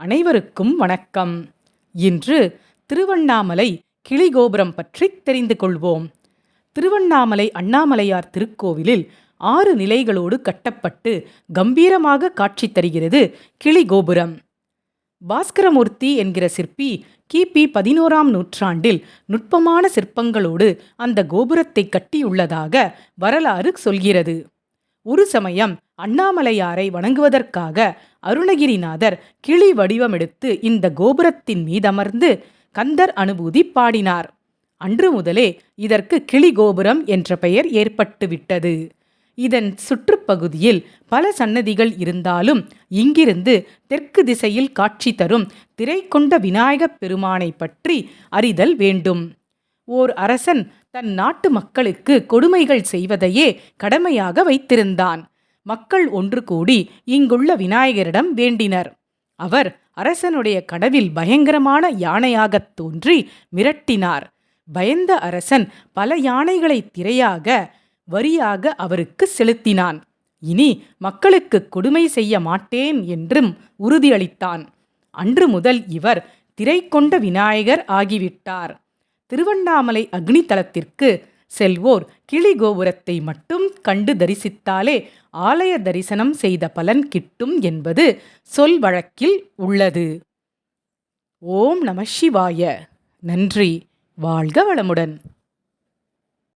அனைவருக்கும் வணக்கம். இன்று திருவண்ணாமலை கிளிகோபுரம் பற்றி தெரிந்து கொள்வோம். திருவண்ணாமலை அண்ணாமலையார் திருக்கோவிலில் ஆறு நிலைகளோடு கட்டப்பட்டு கம்பீரமாக காட்சி தருகிறது கிளிகோபுரம். பாஸ்கரமூர்த்தி என்கிற சிற்பி கிபி பதினோராம் நூற்றாண்டில் நுட்பமான சிற்பங்களோடு அந்த கோபுரத்தை கட்டியுள்ளதாக வரலாறு சொல்கிறது. ஒரு சமயம் அண்ணாமலையாரை வணங்குவதற்காக அருணகிரிநாதர் கிளி வடிவமெடுத்து இந்த கோபுரத்தின் மீதமர்ந்து கந்தர் அனுபூதி பாடினார். அன்று முதலே இதற்கு கிளி கோபுரம் என்ற பெயர் ஏற்பட்டுவிட்டது. இதன் சுற்றுப்பகுதியில் பல சன்னதிகள் இருந்தாலும் இங்கிருந்து தெற்கு திசையில் காட்சி தரும் திரை கொண்ட விநாயகப் பெருமானை பற்றி அறிதல் வேண்டும். ஓர் அரசன் தன் நாட்டு மக்களுக்கு கொடுமைகள் செய்வதையே கடமையாக வைத்திருந்தான். மக்கள் ஒன்று கூடி இங்குள்ள விநாயகரிடம் வேண்டினர். அவர் அரசனுடைய கனவில் பயங்கரமான யானையாகத் தோன்றி மிரட்டினார். பயந்த அரசன் பல யானைகளை திரையாக வரியாக அவருக்கு செலுத்தினான். இனி மக்களுக்கு கொடுமை செய்ய மாட்டேன் என்றும் உறுதியளித்தான். அன்று முதல் இவர் திரை கொண்ட விநாயகர் ஆகிவிட்டார். திருவண்ணாமலை அக்னி தலத்திற்கு செல்வோர் கிளி கோபுரத்தை மட்டும் கண்டு தரிசித்தாலே ஆலய தரிசனம் செய்த பலன் கிட்டும் என்பது சொல் வழக்கில் உள்ளது. ஓம் நம சிவாய. நன்றி. வாழ்க வளமுடன்.